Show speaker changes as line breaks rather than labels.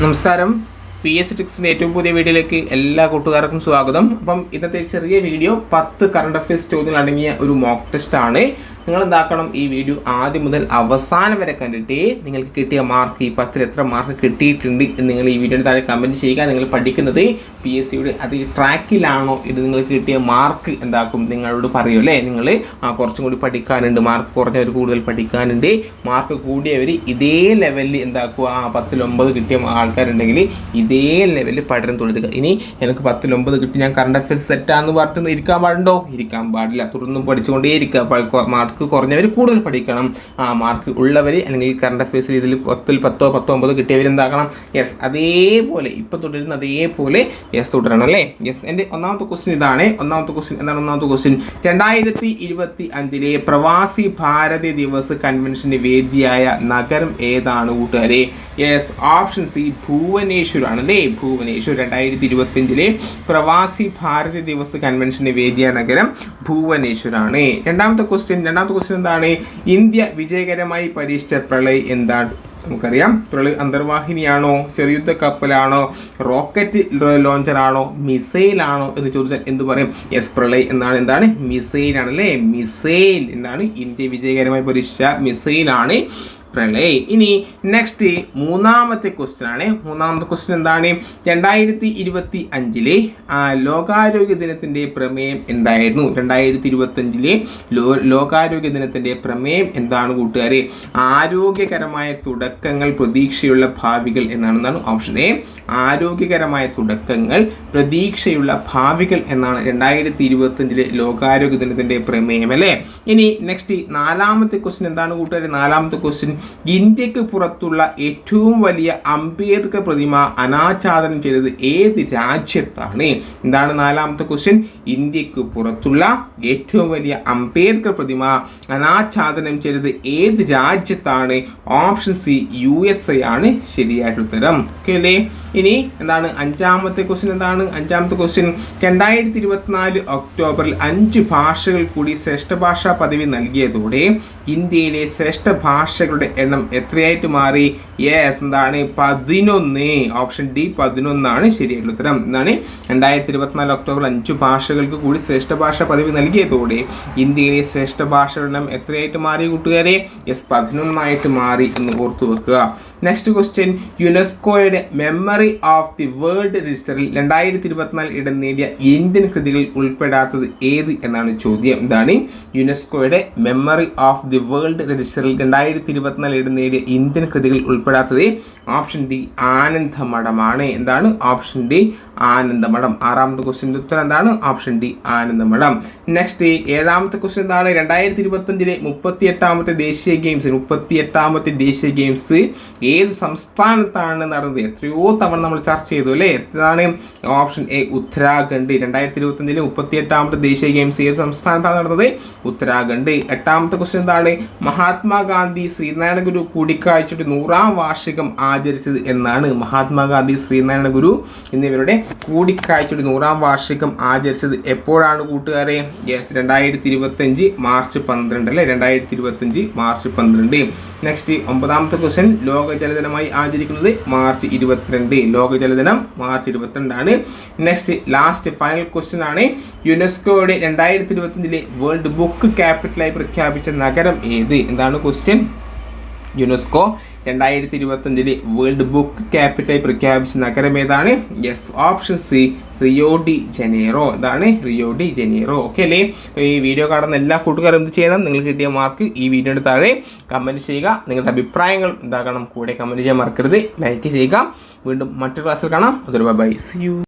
നമസ്കാരം. P S ടിക്സിന്റെ ഏറ്റവും പുതിയ വീഡിയോയിലേക്ക് എല്ലാ കൂട്ടുകാർക്കും സ്വാഗതം. അപ്പം ഇന്നത്തെ ചെറിയ വീഡിയോ പത്ത് കറണ്ട് അഫയേഴ്സ് ചോദ്യങ്ങൾ അടങ്ങിയ ഒരു മോക്ക് ടെസ്റ്റ് ആണ്. നിങ്ങൾ എന്താക്കണം ഈ വീഡിയോ ആദ്യം മുതൽ അവസാനം വരെ കണ്ടിട്ട് നിങ്ങൾക്ക് കിട്ടിയ മാർക്ക് ഈ പത്തിൽ എത്ര മാർക്ക് കിട്ടിയിട്ടുണ്ട് എന്ന് നിങ്ങൾ ഈ വീഡിയോയുടെ താഴെ കമന്റ് ചെയ്യുക. നിങ്ങൾ പഠിക്കുന്നത് പി എസ് സിയുടെ അത് ട്രാക്കിലാണോ ഇത് നിങ്ങൾക്ക് കിട്ടിയ മാർക്ക് എന്താക്കും നിങ്ങളോട് പറയൂ അല്ലേ? നിങ്ങൾ കുറച്ചും കൂടി പഠിക്കാനുണ്ട്. മാർക്ക് കുറഞ്ഞവർ കൂടുതൽ പഠിക്കാനുണ്ട്. മാർക്ക് കൂടിയവർ ഇതേ ലെവലിൽ എന്താക്കുക? ആ പത്തിലൊമ്പത് കിട്ടിയ ആൾക്കാരുണ്ടെങ്കിൽ ഇതേ ലെവലിൽ പഠനം തുടരുക. ഇനി എനിക്ക് പത്തിലൊമ്പത് കിട്ടി. ഞാൻ കറണ്ട് അഫയേഴ്സ് സെറ്റാന്ന് പറഞ്ഞിട്ട് ഇരിക്കാൻ പാടുണ്ടോ? ഇരിക്കാൻ പാടില്ല. തുടർന്നും പഠിച്ചുകൊണ്ടേ ഇരിക്കുക മാർക്ക് കുറഞ്ഞവർ കൂടുതൽ പഠിക്കണം. ആ മാർക്ക് ഉള്ളവർ അല്ലെങ്കിൽ കറണ്ട് അഫയേഴ്സിൽ ഇതിൽ പത്തിൽ പത്തോ പത്തോ ഒമ്പതോ കിട്ടിയവർ എന്താക്കണം യെസ് അതേപോലെ ഇപ്പം തുടരുന്ന അതേപോലെ യെസ് തുടരണം അല്ലേ? യെസ് എന്റെ ഒന്നാമത്തെ ക്വസ്റ്റ്യൻ ഇതാണ്. ഒന്നാമത്തെ ക്വസ്റ്റ്യൻ എന്താണ് ഒന്നാമത്തെ ക്വസ്റ്റ്യൻ രണ്ടായിരത്തി ഇരുപത്തി അഞ്ചിലെ പ്രവാസി ഭാരതി ദിവസ് കൺവെൻഷന്റെ വേദിയായ നഗരം ഏതാണ് കൂട്ടുകാരെ? യെസ് ഓപ്ഷൻ സി ഭുവനേശ്വർ ആണ് അല്ലേ? ഭുവനേശ്വർ രണ്ടായിരത്തി ഇരുപത്തിയഞ്ചിലെ പ്രവാസി ഭാരതി ദിവസ് കൺവെൻഷന്റെ വേദിയായ നഗരം ഭുവനേശ്വരാണ്. രണ്ടാമത്തെ ക്വസ്റ്റ്യൻ രണ്ടാമത്തെ ക്വസ്റ്റ്യൻ എന്താണ്? ഇന്ത്യ വിജയകരമായി പരീക്ഷിച്ച പ്രളയ് എന്താണ്? നമുക്കറിയാം. പ്രളയ് അന്തർവാഹിനിയാണോ? ചെറിയുദ്ധ കപ്പലാണോ? റോക്കറ്റ് ലോഞ്ചറാണോ മിസൈലാണോ എന്ന് ചോദിച്ചാൽ എന്ത് പറയും? എസ് പ്രളയ് എന്നാണ്. എന്താണ്? മിസൈലാണ് അല്ലേ മിസൈൽ എന്നാണ് ഇന്ത്യ വിജയകരമായി പരീക്ഷിച്ച മിസൈലാണ് പ്രളയ് ഇനി നെക്സ്റ്റ് മൂന്നാമത്തെ ക്വസ്റ്റ്യൻ ആണ്. മൂന്നാമത്തെ ക്വസ്റ്റ്യൻ എന്താണ്? രണ്ടായിരത്തി ഇരുപത്തി അഞ്ചിലെ ലോകാരോഗ്യ ദിനത്തിന്റെ പ്രമേയം എന്തായിരുന്നു? രണ്ടായിരത്തി ഇരുപത്തി അഞ്ചിലെ ലോ ലോകാരോഗ്യ ദിനത്തിന്റെ പ്രമേയം എന്താണ് കൂട്ടുകാരെ? ആരോഗ്യകരമായ തുടക്കങ്ങൾ പ്രതീക്ഷയുള്ള ഭാവികൾ എന്നാണ് എന്താണ് ഓപ്ഷൻ എ ആരോഗ്യകരമായ തുടക്കങ്ങൾ പ്രതീക്ഷയുള്ള ഭാവികൾ എന്നാണ് രണ്ടായിരത്തി ഇരുപത്തി അഞ്ചിലെ ലോകാരോഗ്യ ദിനത്തിന്റെ പ്രമേയം അല്ലേ? ഇനി നെക്സ്റ്റ് നാലാമത്തെ ക്വസ്റ്റ്യൻ എന്താണ് കൂട്ടുകാരെ? നാലാമത്തെ ക്വസ്റ്റ്യൻ ഇന്ത്യയ്ക്ക് പുറത്തുള്ള ഏറ്റവും വലിയ അംബേദ്കർ പ്രതിമ അനാച്ഛാദനം ചെയ്തത് ഏത് രാജ്യത്താണ്? എന്താണ് നാലാമത്തെ ക്വസ്റ്റ്യൻ ഇന്ത്യയ്ക്ക് പുറത്തുള്ള ഏറ്റവും വലിയ അംബേദ്കർ പ്രതിമ അനാച്ഛാദനം ചെയ്തത് ഏത് രാജ്യത്താണ്? Option C U S A ആണ്. ശരിയായിട്ടുള്ള ഉത്തരം. ഓക്കെ അല്ലേ? ഇനി എന്താണ് അഞ്ചാമത്തെ ക്വസ്റ്റ്യൻ എന്താണ്? അഞ്ചാമത്തെ ക്വസ്റ്റ്യൻ രണ്ടായിരത്തി ഇരുപത്തിനാല് ഒക്ടോബറിൽ അഞ്ച് ഭാഷകൾ കൂടി ശ്രേഷ്ഠ ഭാഷാ പദവി നൽകിയതോടെ ഇന്ത്യയിലെ ശ്രേഷ്ഠ ഭാഷകളുടെ എണ്ണം എത്രയായിട്ട് മാറി? യെസ് എന്താണ്? പതിനൊന്ന്. ഓപ്ഷൻ ഡി പതിനൊന്നാണ് ശരിയായിട്ടുള്ള ഉത്തരം. എന്താണ്? രണ്ടായിരത്തി ഇരുപത്തിനാല് ഒക്ടോബർ അഞ്ച് ഭാഷകൾക്ക് കൂടി ശ്രേഷ്ഠ ഭാഷ പദവി നൽകിയതോടെ ഇന്ത്യയിലെ ശ്രേഷ്ഠ ഭാഷകളുടെ എണ്ണം എത്രയായിട്ട് മാറി കൂട്ടുകാരെ? യെസ് പതിനൊന്നായിട്ട് മാറി എന്ന് ഓർത്തു വെക്കുക. നെക്സ്റ്റ് ക്വസ്റ്റ്യൻ യുനെസ്കോയുടെ മെമ്മറി ഓഫ് ദി വേൾഡ് രജിസ്റ്ററിൽ രണ്ടായിരത്തി ഇരുപത്തിനാല് ഇടം നേടിയ ഇന്ത്യൻ കൃതികളിൽ ഉൾപ്പെടാത്തത് ഏത് എന്നാണ് ചോദ്യം. ഇതാണ് യുനെസ്കോയുടെ മെമ്മറി ഓഫ് ദി വേൾഡ് രജിസ്റ്ററിൽ രണ്ടായിരത്തി ഇരുപത്തിനാല് ഇടം നേടിയ ഇന്ത്യൻ കൃതികൾ ഉൾപ്പെടാത്തത് ഓപ്ഷൻ ഡി ആനന്ദമഠമാണ്. എന്താണ് ഓപ്ഷൻ ഡി ആനന്ദമഠം? ആറാമത്തെ ക്വസ്റ്റിന്റെ ഉത്തരം എന്താണ്? Option D Anandamath. നെക്സ്റ്റ് ഏഴാമത്തെ ക്വസ്റ്റ്യൻ എന്താണ്? രണ്ടായിരത്തി ഇരുപത്തഞ്ചിലെ മുപ്പത്തി എട്ടാമത്തെ ദേശീയ ഗെയിംസ് മുപ്പത്തി എട്ടാമത്തെ ദേശീയ ഗെയിംസ് ഏത് സംസ്ഥാനത്താണ് നടന്നത്? എത്രയോ തവണ നമ്മൾ ചർച്ച ചെയ്തു അല്ലേ? എത്രയാണ് ഓപ്ഷൻ എ ഉത്തരാഖണ്ഡ്. രണ്ടായിരത്തി ഇരുപത്തഞ്ചിലെ മുപ്പത്തി എട്ടാമത്തെ ദേശീയ ഗെയിംസ് ഏത് സംസ്ഥാനത്താണ് നടന്നത്? ഉത്തരാഖണ്ഡ്. എട്ടാമത്തെ ക്വസ്റ്റ്യൻ എന്താണ്? മഹാത്മാഗാന്ധി ശ്രീനാരായണ ഗുരു കൂടിക്കാഴ്ചയുടെ നൂറാം വാർഷികം ആചരിച്ചത് എന്നാണ് മഹാത്മാഗാന്ധി ശ്രീനാരായണ ഗുരു എന്നിവരുടെ കൂടിക്കാഴ്ചയുടെ നൂറാം വാർഷികം ആചരിച്ചത്. എപ്പോഴാണ് കൂട്ടുകാരെ? യെസ് രണ്ടായിരത്തി ഇരുപത്തഞ്ച് മാർച്ച് പന്ത്രണ്ട് അല്ലേ? രണ്ടായിരത്തി ഇരുപത്തഞ്ച് മാർച്ച് പന്ത്രണ്ട്. നെക്സ്റ്റ് ഒമ്പതാമത്തെ ക്വസ്റ്റ്യൻ ലോക ജലദിനമായി ആചരിക്കുന്നത് മാർച്ച് ഇരുപത്തിരണ്ട്. ലോക ജലദിനം മാർച്ച് ഇരുപത്തിരണ്ടാണ്. നെക്സ്റ്റ് ലാസ്റ്റ് ഫൈനൽ ക്വസ്റ്റ്യൻ ആണ്. യുനെസ്കോയുടെ രണ്ടായിരത്തി ഇരുപത്തഞ്ചിലെ വേൾഡ് ബുക്ക് ക്യാപിറ്റലായി പ്രഖ്യാപിച്ച നഗരം ഏത്? എന്താണ് ക്വസ്റ്റ്യൻ യുനെസ്കോ രണ്ടായിരത്തി ഇരുപത്തഞ്ചിലെ വേൾഡ് ബുക്ക് ക്യാപിറ്റലായി പ്രഖ്യാപിച്ച നഗരം ഏതാണ്? Yes option C Rio de Janeiro ഇതാണ് റിയോ ഡി ജനീറോ ഓക്കെ അല്ലേ? ഈ വീഡിയോ കാണുന്ന എല്ലാ കൂട്ടുകാരും എന്ത് ചെയ്യണം? നിങ്ങൾക്ക് കിട്ടിയ മാർക്ക് ഈ വീഡിയോയുടെ താഴെ കമന്റ് ചെയ്യുക. നിങ്ങളുടെ അഭിപ്രായങ്ങൾ എന്താക്കണം കൂടെ കമന്റ് ചെയ്യാൻ മറക്കരുത്. ലൈക്ക് ചെയ്യുക. വീണ്ടും മറ്റൊരു ക്ലാസ്സിൽ കാണാം. അതൊരു ബൈ സി യു